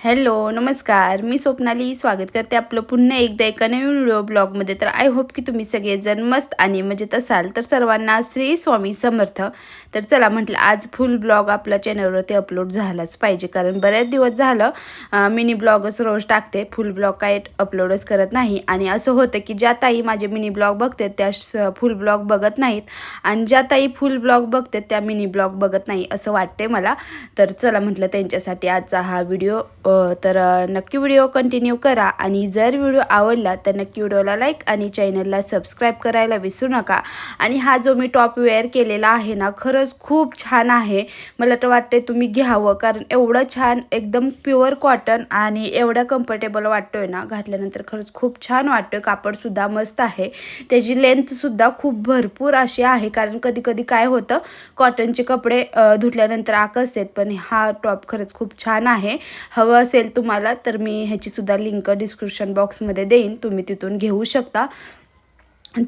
Hello नमस्कार. मी स्वप्नाली. स्वागत करते आपलं पुन्हा एकदा एका नवीन व्हिडिओ ब्लॉगमध्ये. तर आय होप की तुम्ही सगळेजण मस्त आणि मजेत असाल. तर सर्वांना श्री स्वामी समर्थ. तर चला म्हटलं आज फुल ब्लॉग आपल्या चॅनलवरती अपलोड झालाच पाहिजे. कारण बऱ्याच दिवस झालं मिनी ब्लॉगच रोज टाकते. फुल ब्लॉग काय अपलोडच करत नाही. आणि असं होतं की ज्या ताई माझे मिनी ब्लॉग बघतात त्या फुल ब्लॉग बघत नाहीत. आणि ज्या ताई फुल ब्लॉग बघतात त्या मिनी ब्लॉग बघत नाही असं वाटते मला. तर चला म्हटलं त्यांच्यासाठी आजचा हा व्हिडिओ तर नक्की व्हिडिओ कंटिन्यू करा आणि जर व्हिडिओ आवडला तर नक्की व्हिडिओला लाईक आणि चॅनलला सबस्क्राईब करायला विसरू नका. आणि हा जो मी टॉप वेअर केलेला आहे ना खरंच खूप छान आहे. मला तर वाटते तुम्ही घ्यावं कारण एवढं छान एकदम प्युअर कॉटन आणि एवढा कम्फर्टेबल वाटतोय ना घातल्यानंतर खरंच खूप छान वाटतोय. कापडसुद्धा मस्त आहे. त्याची लेंथसुद्धा खूप भरपूर अशी आहे कारण कधी कधी काय होतं कॉटनचे कपडे धुतल्यानंतर आकसतात पण हा टॉप खरंच खूप छान आहे. हवं असेल तुम्हाला तर मी ह्याचीसुद्धा लिंक डिस्क्रिप्शन बॉक्समध्ये देईन. तुम्ही तिथून घेऊ शकता.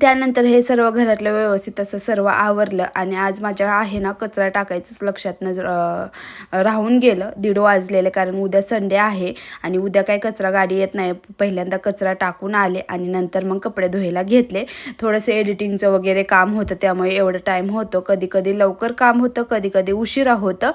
त्यानंतर हे सर्व घरातलं व्यवस्थित असं सर्व आवरलं आणि आज माझ्या आहे ना कचरा टाकायचंच लक्षात नजर राहून गेलं. दीड वाजलेलं कारण उद्या संडे आहे आणि उद्या काय कचरा गाडी येत नाही. पहिल्यांदा कचरा टाकून आले आणि नंतर मग कपडे धुवायला घेतले. थोडंसं एडिटिंगचं वगैरे काम होतं त्यामुळे एवढं टाईम होतं. कधी कधी लवकर काम होतं कधी कधी उशिरा होतं.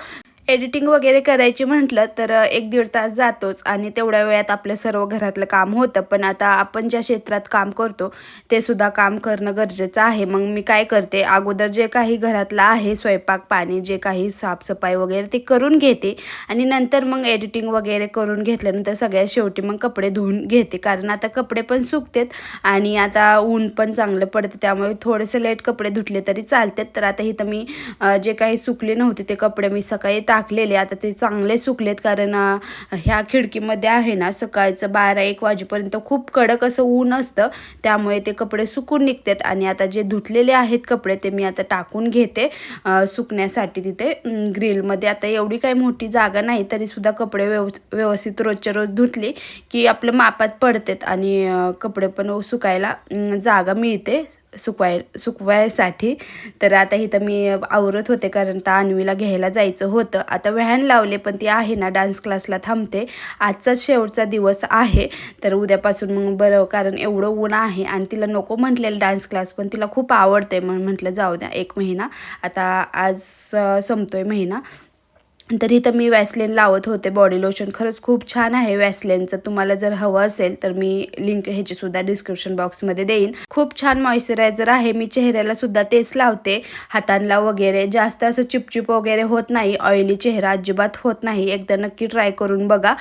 एडिटिंग वगैरे करायची म्हटलं तर एक दीड तास जातोच आणि तेवढ्या वेळात आपलं सर्व घरातलं काम होतं. पण आता आपण ज्या क्षेत्रात काम करतो ते सुद्धा काम करणं गरजेचं आहे. मग मी काय करते अगोदर जे काही घरातलं आहे स्वयंपाक पाणी जे काही साफसफाई वगैरे ते करून घेते आणि नंतर मग एडिटिंग वगैरे करून घेतल्यानंतर सगळ्यात शेवटी मग कपडे धुवून घेते. कारण आता कपडे पण सुकतात आणि आता ऊन पण चांगलं पडतं. त्यामुळे थोडेसे लेट कपडे धुतले तरी चालतात. तर आता इथं मी जे काही सुकले नव्हते ते कपडे मी सकाळी टाकलेले आता ते चांगले सुकलेत कारण ह्या खिडकीमध्ये आहे ना सकाळचं बारा एक वाजेपर्यंत खूप कडक असं ऊन असतं त्यामुळे ते कपडे सुकून निघतात आणि आता जे धुतलेले आहेत कपडे ते मी आता टाकून घेते सुकण्यासाठी तिथे. ग्रिलमध्ये आता एवढी काही मोठी जागा नाही तरीसुद्धा कपडे व्यव व्यवस्थित रोजच्या रोज धुतली की आपलं मापात पडतात आणि कपडे पण सुकायला जागा मिळते. सुकवाय सुकवायसाठी. तर आता इथं मी आवरत होते कारण तर अन्वीला घ्यायला जायचं होतं. आता व्हॅन लावले पण ती आहे ना डान्स क्लासला थांबते. आजचाच शेवटचा दिवस आहे. तर उद्यापासून मग बरं कारण एवढं ऊन आहे आणि तिला नको म्हटलेलं डान्स क्लास पण तिला खूप आवडते म्हणून म्हटलं जाऊ द्या एक महिना. आता आज संपतोय महिना. तर इथं मी वॅसलेन लावत होते. बॉडी लोशन खरंच खूप छान आहे वॅसलेनचं तुम्हाला जर हवं असेल तर मी लिंक ह्याची सुद्धा डिस्क्रिप्शन बॉक्समध्ये देईन. खूप छान मॉइश्चरायझर आहे. मी चेहऱ्याला सुद्धा तेच लावते. हातांना वगैरे जास्त असं चिपचिप वगैरे होत नाही. ऑइली चेहरा अजिबात होत नाही. एकदा नक्की ट्राय करून बघा.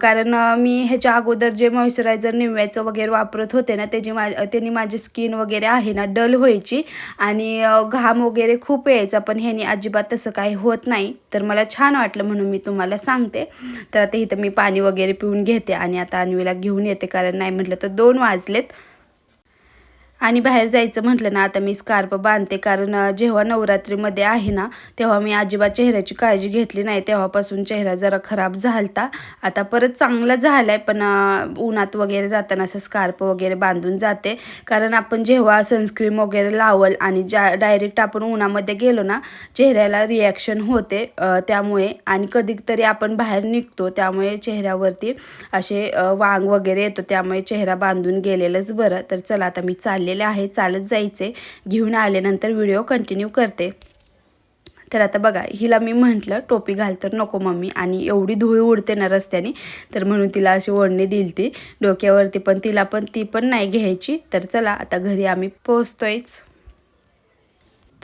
कारण मी ह्याच्या अगोदर जे मॉइश्चरायझर निव्याचं वगैरे वापरत होते ना त्याची मा त्यांनी माझी स्किन वगैरे आहे ना डल व्हायची. आणि घाम वगैरे खूप यायचा पण ह्यानी अजिबात तसं काही होत नाही. तर मला छान वाटलं म्हणून मी तुम्हाला सांगते. तर आता इथं मी पाणी वगैरे पिऊन घेते आणि आता अन्वीला घेऊन येते. कारण नाही म्हटलं तर दोन वाजलेत. आणि बाहेर जायचं म्हटलं ना आता मी स्कार्प बांधते. कारण जेव्हा नवरात्रीमध्ये आहे ना तेव्हा मी अजिबात चेहऱ्याची काळजी घेतली नाही. तेव्हापासून चेहरा जरा खराब झालता. आता परत चांगला झाला आहे पण उन्हात वगैरे जाताना असं स्कार्प वगैरे बांधून जाते. कारण आपण जेव्हा सनस्क्रीम वगैरे लावल आणि ज्या डायरेक्ट आपण उन्हामध्ये गेलो ना चेहऱ्याला रिॲक्शन होते त्यामुळे. आणि कधीतरी आपण बाहेर निघतो त्यामुळे चेहऱ्यावरती असे वांग वगैरे येतो त्यामुळे चेहरा बांधून गेलेलंच बरं. तर चला आता मी चालले. आहे चालत जायचे घेऊन आल्यानंतर व्हिडिओ कंटिन्यू करते. तर आता बघा हिला मी म्हटलं टोपी घाल तर नको मम्मी. आणि एवढी धुळी उडते ना रस्त्याने तर म्हणून तिला अशी ओढणी दिली ती डोक्यावरती पण तिला पण ती पण नाही घ्यायची. तर चला आता घरी आम्ही पोचतोयच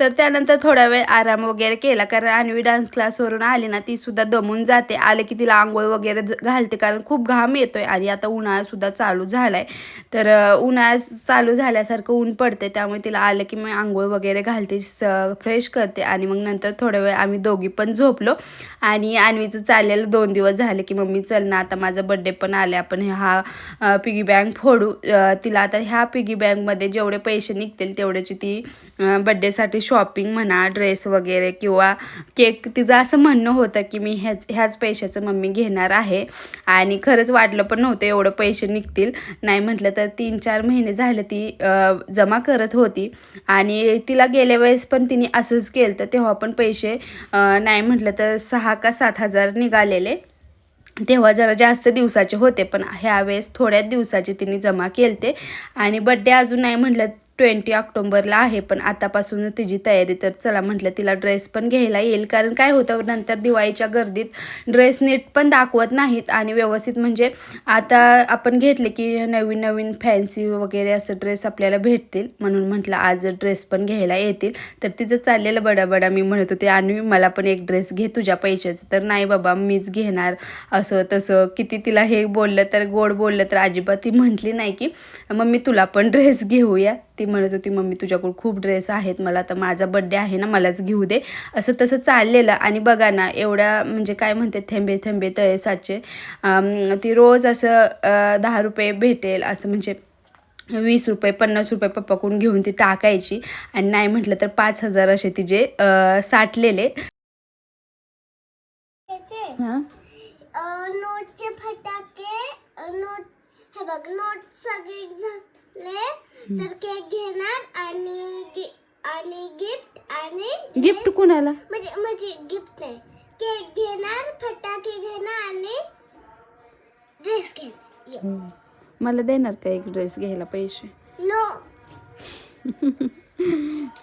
तर त्यानंतर थोडा वेळ आराम वगैरे केला कारण आणवी डान्स क्लासवरून आली ना ती सुद्धा दमून जाते. आले की तिला आंघोळ वगैरे घालते कारण खूप घाम येतोय आणि आता उन्हाळासुद्धा चालू झालाय. तर उन्हाळा चालू झाल्यासारखं ऊन पडते त्यामुळे तिला आलं की मी आंघोळ वगैरे घालते स फ्रेश करते. आणि मग नंतर थोडा वेळ आम्ही दोघी पण झोपलो. आणि आणवीचं चाललेलं दोन दिवस झाले की मम्मी चल ना आता माझा बड्डे पण आले आपण हा पिगी बँक फोडू. तिला आता ह्या पिगी बँकमध्ये जेवढे पैसे निघतील तेवढ्याची ती बड्डेसाठी शॉपिंग म्हणा ड्रेस वगैरे किंवा केक तिचं असं म्हणणं होतं की मी ह्याच ह्याच पैशाचं मम्मी घेणार आहे. आणि खरंच वाटलं पण नव्हतं एवढं पैसे निघतील. नाही म्हटलं तर तीन चार महिने झाले ती जमा करत होती. आणि तिला गेल्या वेळेस पण तिने असंच केलं तर तेव्हा पण पैसे नाही म्हटलं तर सहा का सात हजार निघालेले. तेव्हा जरा जास्त दिवसाचे होते पण ह्यावेळेस थोड्याच दिवसाचे तिने जमा केलते. आणि बड्डे अजून नाही म्हटलं ट्वेंटी ऑक्टोंबरला आहे पण आतापासून तिची तयारी तर चला म्हटलं तिला ड्रेस पण घ्यायला येईल. कारण काय होतं नंतर दिवाळीच्या गर्दीत ड्रेस नीट पण दाखवत नाहीत आणि व्यवस्थित म्हणजे आता आपण घेतले की नवीन नवीन फॅन्सी वगैरे असं ड्रेस आपल्याला भेटतील. म्हणून म्हटलं आज ड्रेस पण घ्यायला येतील. तर तिचं चाललेलं बडाबडा मी म्हणत होते आणि मला पण एक ड्रेस घे तुझ्या पैशाचं. तर नाही बाबा मीच घेणार. असं तसं किती तिला हे बोललं तर गोड बोललं तर अजिबात ती म्हटली नाही की मग मी तुला पण ड्रेस घेऊया. ती म्हणत होती मम्मी तुझ्याकडे खूप ड्रेस आहेत मला तर माझा बड्डे आहे ना मलाच घेऊ दे. असं तसं चाललेलं. आणि बघा ना एवढ्या म्हणजे काय म्हणते थेंबे थेंबे तळेसाचे अम, ती रोज असं दहा रुपये भेटेल असं म्हणजे वीस रुपये पन्नास रुपये पप्पाकडून घेऊन ती टाकायची. आणि नाही म्हटलं तर पाच हजार असे तिचे साठलेले. नोटचे फटाके नोट हे बघ नोट सगळे झाले तर केक घेणार आणि गि- आणि गिफ्ट आणि गिफ्ट कुणाला? म्हणजे म्हणजे गिफ्ट नाही. केक घेणार फटाके घेणार आणि ड्रेस घेणार. ये. मला देणार का एक ड्रेस घ्यायला पैसे? नो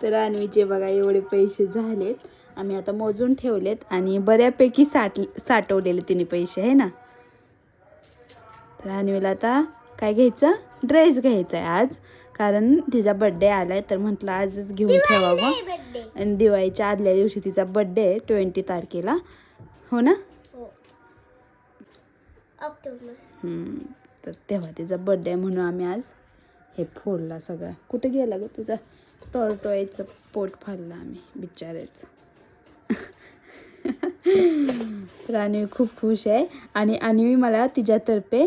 तर अन्वीचे बघा एवढे पैसे झालेत. आम्ही आता मोजून ठेवलेत आणि बऱ्यापैकी साठ साठवलेले तिने पैसे आहे ना? तर अन्वीला आता काय घ्यायचं? ड्रेस घ्यायचा आहे आज. कारण तिचा बड्डे आलाय तर म्हटलं आजच घेऊन ठेवावं. आणि दिवाळीच्या आदल्या दिवशी तिचा बड्डे आहे ट्वेंटी तारखेला. हो ना? हो. तर तेव्हा तिचा बड्डे आहे म्हणून आम्ही आज हे फोडला सगळं. कुठे गेला ग तुझा? टॉर्टॉयचं पोट फाडलं आम्ही बिचारेच तर खूप खुश आहे. आणि अन्वी मला तिच्यातर्फे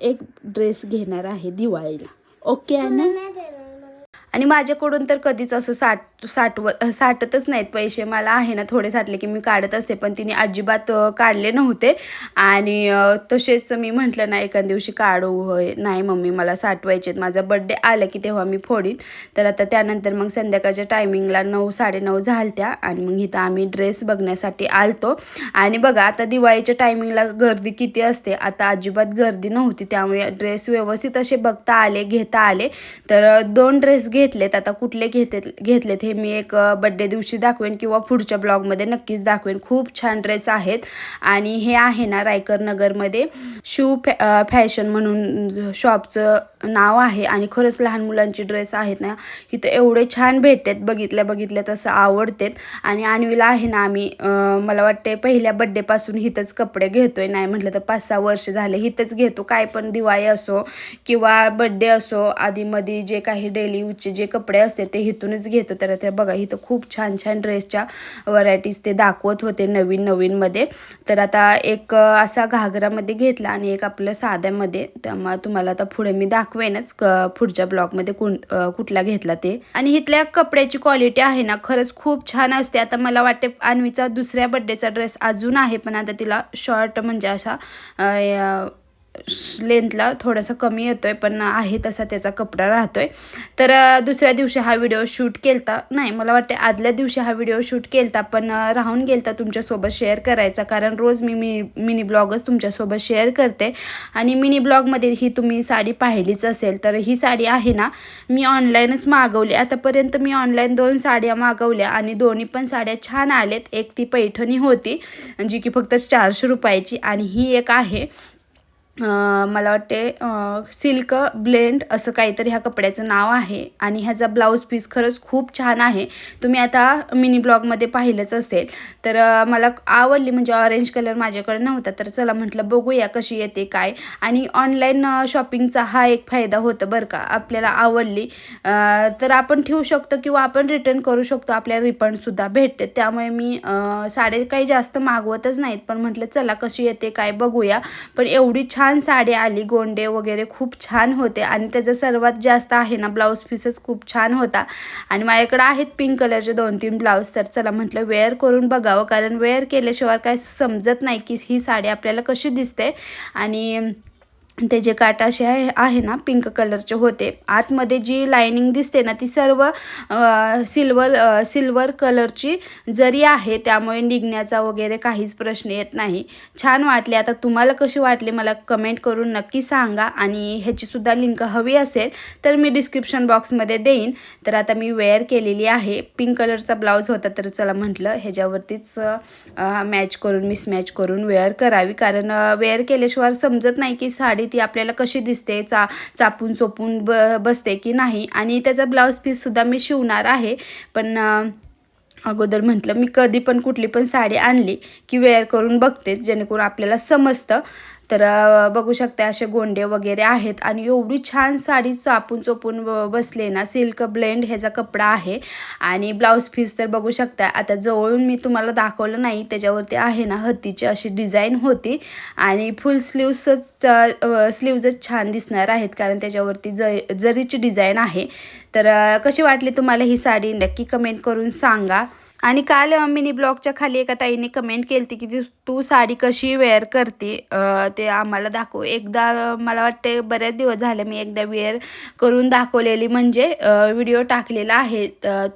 एक ड्रेस घेणार आहे दिवाळीला. ओके आहे ना आणि माझ्याकडून तर कधीच असं साठ साठव साठतच नाहीत पैसे. मला आहे ना थोडे साठले की मी काढत असते पण तिने अजिबात काढले नव्हते. आणि तसेच मी म्हटलं ना एका दिवशी काढू होय. नाही मम्मी मला साठवायचे माझा बड्डे आला की तेव्हा मी फोडीन. तर आता त्यानंतर मग संध्याकाळच्या टायमिंगला नऊ साडेनऊ झालत्या. आणि मग इथं आम्ही ड्रेस बघण्यासाठी आलतो. आणि बघा आता दिवाळीच्या टायमिंगला गर्दी किती असते. आता अजिबात गर्दी नव्हती. त्यामुळे ड्रेस व्यवस्थित असे बघता आले घेता आले. तर दोन ड्रेस घे घेतलेत आता कुठले घेतले घेतलेत हे मी एक बड्डे दिवशी दाखवेन किंवा पुढच्या ब्लॉगमध्ये नक्कीच दाखवेन. खूप छान ड्रेस आहेत आणि हे आहे ना रायकर नगरमध्ये शू फॅ फॅशन म्हणून शॉपचं नाव आहे आणि खरंच लहान मुलांचे ड्रेस आहेत ना इथं एवढे छान भेटतात. बघितल्या बघितल्या तसं आवडतेत. आणि आणवीला आहे ना आम्ही मला वाटते पहिल्या बड्डेपासून हिथंच कपडे घेतोय. नाही म्हटलं तर पाच सहा वर्ष झाले हिथंच घेतो. काय पण दिवाळी असो किंवा बड्डे असो आधीमध्ये जे काही डेली ड्रेसचे जे कपडे असते ते इथूनच घेतो. तर ते बघा इथं खूप छान छान ड्रेसच्या व्हरायटीज ते दाखवत होते नवीन नवीनमध्ये तर आता एक असा घागरामध्ये घेतला आणि एक आपलं साध्यामध्ये. त्यामुळे तुम्हाला आता पुढे मी दाखवेनच पुढच्या ब्लॉगमध्ये कोण कुठला घेतला ते. आणि इथल्या कपड्याची क्वालिटी आहे ना खरंच खूप छान असते. आता मला वाटते अन्वीचा दुसऱ्या बड्डेचा ड्रेस अजून आहे पण आता तिला शॉर्ट म्हणजे असा लेंथला थोडासा कमी येतो आहे पण आहे तसा त्याचा कपडा राहतो आहे तर दुसऱ्या दिवशी हा व्हिडिओ शूट केलता. नाही मला वाटते आदल्या दिवशी हा व्हिडिओ शूट केलता पण राहून गेलता तुमच्यासोबत शेअर करायचा. कारण रोज मी मी मिनी ब्लॉगच तुमच्यासोबत शेअर करते. आणि मिनी ब्लॉगमध्ये ही तुम्ही साडी पाहिलीच असेल तर ही साडी आहे ना मी ऑनलाईनच मागवली. आतापर्यंत मी ऑनलाईन दोन साड्या मागवल्या आणि दोन्ही पण साड्या छान आलेत. एक ती पैठणी होती जी की फक्त चारशे रुपयाची आणि ही एक आहे. मला वाटते सिल्क ब्लेंड असं काहीतरी ह्या कपड्याचं नाव आहे आणि ह्याचा ब्लाऊज पीस खरंच खूप छान आहे. तुम्ही आता मिनी ब्लॉगमध्ये पाहिलंच असेल. तर मला आवडली म्हणजे ऑरेंज कलर माझ्याकडे नव्हता. तर चला म्हटलं बघूया कशी येते काय. आणि ऑनलाईन शॉपिंगचा हा एक फायदा होतो बरं का. आपल्याला आवडली. तर आपण ठेवू शकतो किंवा आपण रिटर्न करू शकतो. आपल्याला रिफंडसुद्धा भेटते. त्यामुळे मी साडे काही जास्त मागवतच नाहीत. पण म्हटलं चला कशी येते काय बघूया. पण एवढी छान छान साडी आली गोंडे वगैरे खूप छान होते आणि त्याचं सर्वात जास्त आहे ना ब्लाऊज पीसच खूप छान होता. आणि माझ्याकडे आहेत पिंक कलरचे दोन तीन ब्लाऊज तर चला म्हटलं वेअर करून बघावं कारण वेअर केल्याशिवाय काय समजत नाही की ही साडी आपल्याला कशी दिसते. आणि ते जे काट असे आहे आहे ना पिंक कलरचे होते. आतमध्ये जी लायनिंग दिसते ना ती सर्व सिल्वर सिल्वर कलरची जरी आहे त्यामुळे निघण्याचा वगैरे काहीच प्रश्न येत नाही. छान वाटले. आता तुम्हाला कशी वाटली मला कमेंट करून नक्की सांगा आणि ह्याचीसुद्धा लिंक हवी असेल तर मी डिस्क्रिप्शन बॉक्समध्ये देईन. तर आता मी वेअर केलेली आहे. पिंक कलरचा ब्लाऊज होता तर चला म्हटलं ह्याच्यावरतीच मॅच करून मिसमॅच करून वेअर करावी. कारण वेअर केल्याशिवाय समजत नाही की साडी ती आपल्याला कशी दिसते चा चापून चोपून ब बसते की नाही. आणि त्याचा ब्लाऊज पीससुद्धा मी शिवणार आहे. पण अगोदर म्हटलं मी कधी पण कुठली पण साडी आणली की वेअर करून बघते जेणेकरून आपल्याला समजतं. तर बघू शकता असे गोंडे वगैरे आहेत आणि एवढी छान साडी चापून चोपून बसले ना सिल्क ब्लेंड ह्याचा कपडा आहे आणि ब्लाऊज पीस तर बघू शकता. आता जवळून मी तुम्हाला दाखवलं नाही त्याच्यावरती आहे ना हत्तीची अशी डिझाईन होती आणि फुल स्लीव्सच स्लीव्जच छान दिसणार आहेत कारण त्याच्यावरती ज जरीची डिझाईन आहे. तर कशी वाटली तुम्हाला ही साडी? नक्की कमेंट करून सांगा. आणि काल मिनी ब्लॉगच्या खाली एका ताईने कमेंट केली होती की ती- तू साडी कशी वेअर करते? ते आम्हाला दाखव. एकदा मला वाटते बऱ्याच दिवस झाले मी एकदा वेअर करून दाखवलेली. म्हणजे व्हिडिओ टाकलेला आहे.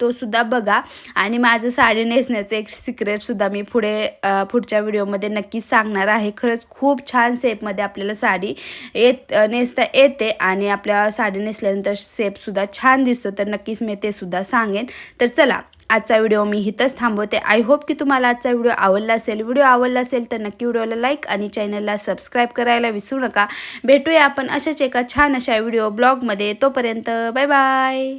तो सुद्धा बघा. आणि माझं साडी नेसण्याचं एक सिक्रेटसुद्धा मी पुढे पुढच्या व्हिडिओमध्ये नक्कीच सांगणार आहे. खरंच खूप छान सेपमध्ये आपल्याला साडी येत नेसता येते. आणि आपल्या साडी नेसल्यानंतर सेपसुद्धा छान दिसतो. तर नक्कीच मी ते सुद्धा सांगेन. तर चला आजचा व्हिडिओ मी इथंच थांबवते. आय होप की तुम्हाला आजचा व्हिडिओ आवडला असेल. व्हिडिओ आवडला असेल तर नक्की व्हिडिओला लाईक आणि चॅनलला सबस्क्राईब करायला विसरू नका. भेटूया आपण अशाच एका छान अशा व्हिडिओ ब्लॉगमध्ये तोपर्यंत बाय बाय